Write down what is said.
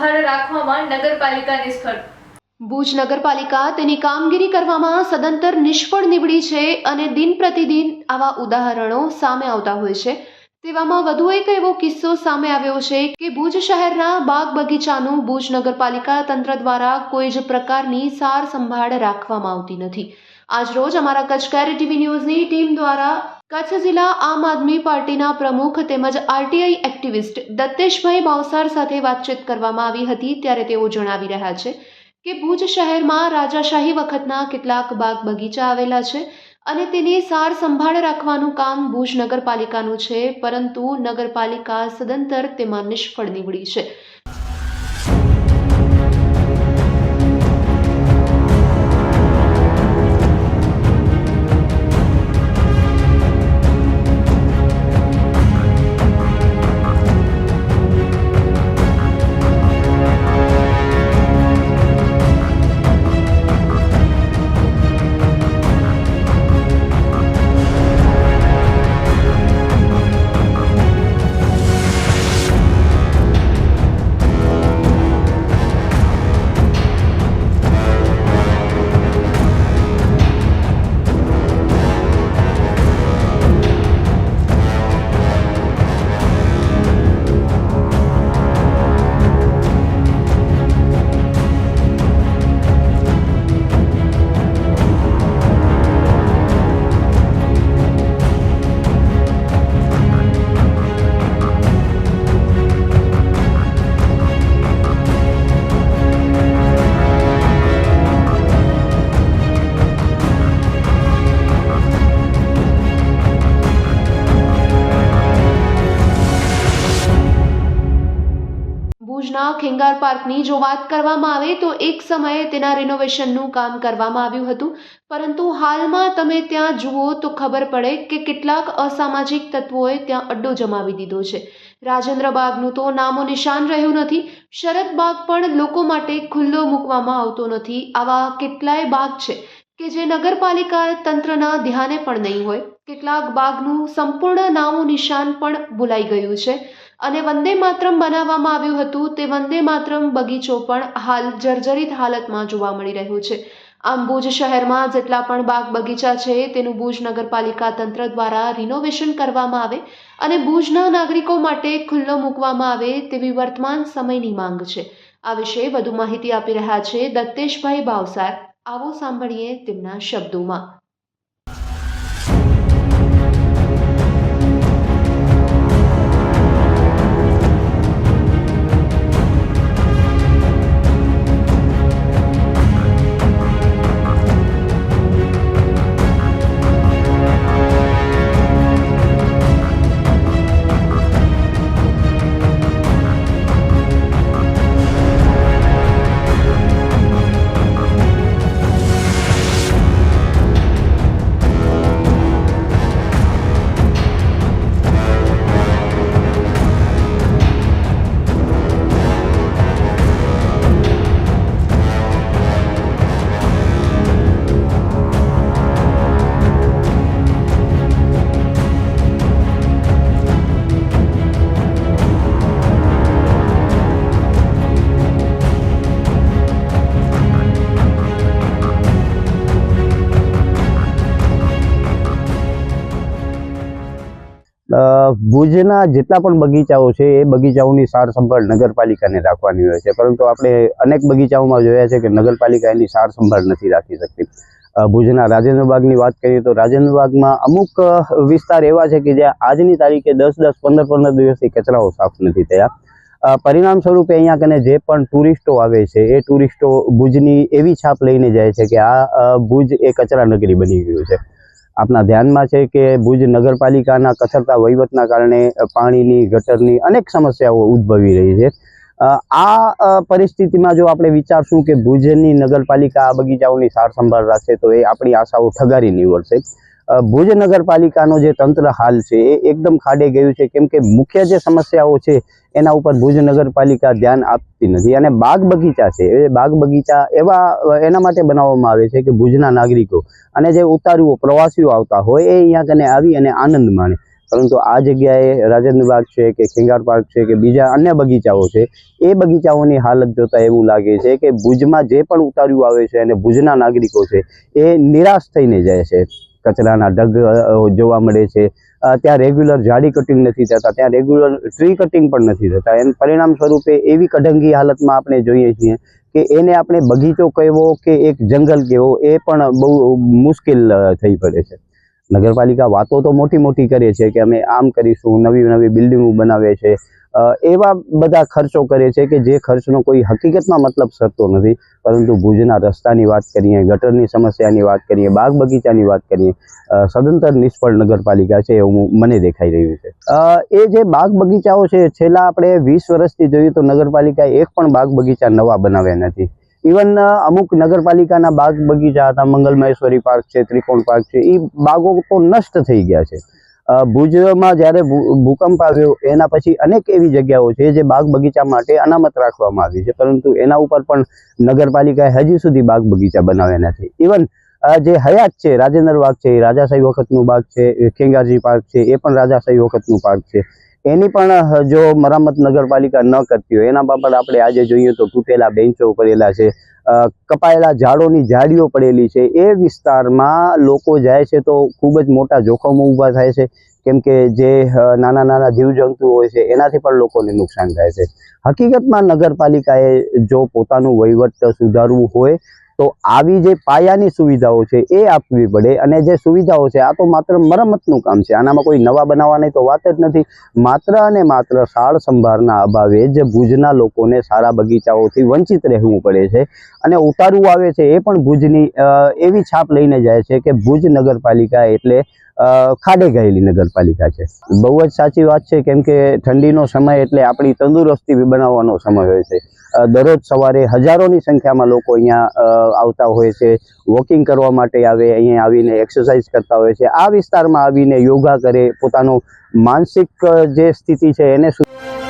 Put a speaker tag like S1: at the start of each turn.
S1: સંભાળ રાખવામાં નગરપાલિકા નિષ્ફળ
S2: ભુજ નગરપાલિકા તેની કામગીરી કરવામાં સદંતર નિષ્ફળ નીવડી છે અને દિન પ્રતિદિન આવા ઉદાહરણો સામે આવતા હોય છે. તેવામાં વધુ એક એવો કિસ્સો સામે આવ્યો છે કે ભુજ શહેરના બાગ બગીચાનું ભુજ નગરપાલિકા તંત્ર દ્વારા કોઈ જ પ્રકારની સાર સંભાળ રાખવામાં આવતી નથી. આજરોજ અમારા કચ્છ કેરી ટીવી ન્યૂઝની ટીમ દ્વારા કચ્છ જિલ્લા આમ આદમી પાર્ટીના પ્રમુખ તેમજ આરટીઆઈ એક્ટિવિસ્ટ દત્તેશભાઈ બાવસાર સાથે વાતચીત કરવામાં આવી હતી ત્યારે તેઓ જણાવી રહ્યા છે કે ભુજ શહેરમાં રાજાશાહી વખતના કેટલાક બાગ બગીચા આવેલા છે અને તેની સાર સંભાળ રાખવાનું કામ ભુજ નગરપાલિકાનું છે, પરંતુ નગરપાલિકા સદંતર તેમાં નિષ્ફળ નીવડી છે. ભુજના ખેંગાર પાર્કની જો વાત કરવામાં આવે તો એક સમયે તેના રિનોવેશનનું કામ કરવામાં આવ્યું હતું. પરંતુ હાલમાં તમે ત્યાં જુઓ તો ખબર પડે કે કેટલાક અસામાજિક તત્વોએ ત્યાં અડ્ડો જમાવી દીધો છે. રાજેન્દ્ર બાગનું તો નામો નિશાન રહ્યું નથી. શરદ બાગ પણ લોકો માટે ખુલ્લો મૂકવામાં આવતો નથી. આવા કેટલાય બાગ છે કે જે નગરપાલિકા તંત્રના ધ્યાને પણ નહીં હોય. કેટલાક બાગનું સંપૂર્ણ નામો નિશાન પણ ભૂલાઈ ગયું છે. અને વંદે માતરમ બનાવવામાં આવ્યું હતું. તે વંદે માતરમ બગીચો પણ હાલ જર્જરિત હાલતમાં જોવા મળી રહ્યો છે. આમ ભુજ શહેરમાં જેટલા પણ બાગ બગીચા છે, તેનું ભુજ નગરપાલિકા તંત્ર દ્વારા રિનોવેશન કરવામાં આવે અને ભુજના નાગરિકો માટે ખુલ્લો મૂકવામાં આવે તેવી વર્તમાન સમયની માંગ છે. આ વિશે વધુ માહિતી આપી રહ્યા છે દત્તેશભાઈ ભાવસાર આવો સાંભળીએ તેમના શબ્દોમાં.
S3: ભુજના જેટલા પણ બગીચાઓ છે, એ બગીચાઓની સાર સંભાળ નગરપાલિકાને રાખવાની હોય છે. પરંતુ આપણે અનેક બગીચાઓમાં જોયા છે કે નગરપાલિકા એની સાર સંભાળ નથી રાખી શકતી. ભુજના રાજેન્દ્ર બાગની વાત કરીએ તો રાજેન્દ્ર બાગમાં અમુક વિસ્તાર એવા છે કે જ્યાં આજની તારીખે દસ દસ, પંદર પંદર દિવસથી કચરાઓ સાફ નથી થયા. પરિણામ સ્વરૂપે અહીંયા કને જે પણ ટુરિસ્ટો આવે છે, એ ટુરિસ્ટો ભુજની એવી છાપ લઈને જાય છે કે આ ભુજ એ કચરા નગરી બની ગયું છે. આપના ધ્યાનમાં છે કે ભુજ નગરપાલિકાના કથરતા વહીવટના કારણે પાણીની, ગટરની અનેક સમસ્યાઓ ઉદ્ભવી રહી છે. આ પરિસ્થિતિમાં જો આપણે વિચારશું કે ભુજની નગરપાલિકા આ બગીચાઓની સાર સંભાળ રાખશે તો એ આપણી આશાઓ ઠગારી નીવડશે. ભુજ નગરપાલિકાનો જે તંત્ર હાલ છે એ એકદમ ખાડે ગયું છે. કેમ કે મુખ્ય જે સમસ્યાઓ છે એના ઉપર ભુજ નગરપાલિકા ધ્યાન આપતી નથી. અને બાગ બગીચા છે. એ બાગ બગીચા એવા એના માટે બનાવવામાં આવે છે કે ભુજના નાગરિકો અને જે ઉતારુઓ, પ્રવાસીઓ આવતા હોય એ અહીંયા કને આવી અને આનંદ માણે. પરંતુ આ જગ્યાએ રાજેન્દ્ર બાગ છે કે ખેંગાર પાર્ક છે કે બીજા અન્ય બગીચાઓ છે, એ બગીચાઓની હાલત જોતાં એવું લાગે છે કે ભુજમાં જે પણ ઉતાર્યું આવે છે અને ભુજના નાગરિકો છે એ નિરાશ થઈને જાય છે. કચરાના ઢગ જોવા મળે છે. ત્યાં રેગ્યુલર ઝાડી કટિંગ નથી થતા, ત્યાં રેગ્યુલર ટ્રી કટિંગ પણ નથી થતા. એમ પરિણામ સ્વરૂપે એવી કઢંગી હાલતમાં આપણે જોઈએ છીએ કે એને આપણે બગીચો કહેવો કે એક જંગલ કહેવો, એ પણ બહુ મુશ્કેલ થઈ પડે છે. નગરપાલિકા વાતો તો મોટી મોટી કરે છે કે અમે આમ કરીશું, નવી નવી બિલ્ડિંગો બનાવે છે. એવા બધા ખર્ચો કરે છે કે જે ખર્ચનો કોઈ હકીકતમાં મતલબ સરતો નથી. પરંતુ ભુજના રસ્તાની વાત કરીએ, ગટરની સમસ્યાની વાત કરીએ બાગ બગીચાની વાત કરીએ સદંતર નિષ્ફળ નગરપાલિકા છે એવું મને દેખાઈ રહ્યું છે. એ જે બાગ બગીચાઓ છે, છેલ્લા આપણે વીસ વર્ષથી જોઈએ તો નગરપાલિકાએ એક પણ બાગ બગીચા નવા બનાવ્યા નથી. ઇવન અમુક નગરપાલિકાના બાગ બગીચા હતા, મંગલ મહેશ્વરી પાર્ક છે, ત્રિકોણ પાર્ક છે એ બાગો તો નષ્ટ થઈ ગયા છે. ભુજમાં જ્યારે ભૂકંપ આવ્યો, એના પછી અનેક એવી જગ્યાઓ છે જે બાગ બગીચા માટે અનામત રાખવામાં આવી છે. પરંતુ એના ઉપર પણ નગરપાલિકાએ હજી સુધી બાગ બગીચા બનાવ્યા નથી. ઇવન જે હયાત છે, રાજેન્દ્ર બાગ છે, એ રાજાશાહી વખતનું બાગ છે ખેંગારજી પાર્ક છે, એ પણ રાજાશાહી વખતનું પાર્ક છે. એની પણ જો મરામત નગરપાલિકા ન કરતી હોય, એના બાબત આપણે આજે જોઈએ તો તૂટેલા બેન્ચો પડેલા છે કપાયેલા ઝાડોની ઝાડીઓ પડેલી છે, એ વિસ્તારમાં લોકો જાય છે તો ખૂબ જ મોટા જોખમો ઊભા થાય છે, કેમ કે જે નાના નાના જીવજંતુ હોય છે, એનાથી પણ લોકોને નુકસાન થાય છે. હકીકતમાં નગરપાલિકાએ જો પોતાનું વહીવટ સુધારવું હોય તો આવી જે પાયાની સુવિધાઓ છે એ આપવી પડે અને જે સુવિધાઓ છે, આ તો માત્ર મરમ્મતનું કામ છે. આનામાં કોઈ નવા બનાવવાની તો વાત જ નથી. માત્ર અને માત્ર સાર સંભાળના અભાવે જ ભુજના લોકોને સારા બગીચાઓથી વંચિત રહેવું પડે છે અને ઉતારવું આવે છે એ પણ ભુજની એવી છાપ લઈને જાય છે કે ભુજ નગરપાલિકા એટલે ખાડે ગયેલી નગરપાલિકા છે. બહુ જ સાચી વાત છે કેમ કે ઠંડીનો સમય એટલે આપણી તંદુરસ્તી બનાવવાનો સમય હોય છે. દરરોજ સવારે હજારોની સંખ્યામાં લોકો અહીંયા આવતા હોય છે, વોકિંગ કરવા માટે આવે, અહીંયા આવીને એક્સરસાઇઝ કરતા હોય છે. આ વિસ્તારમાં આવીને યોગા કરે, પોતાનું માનસિક જે સ્થિતિ છે એને સુ-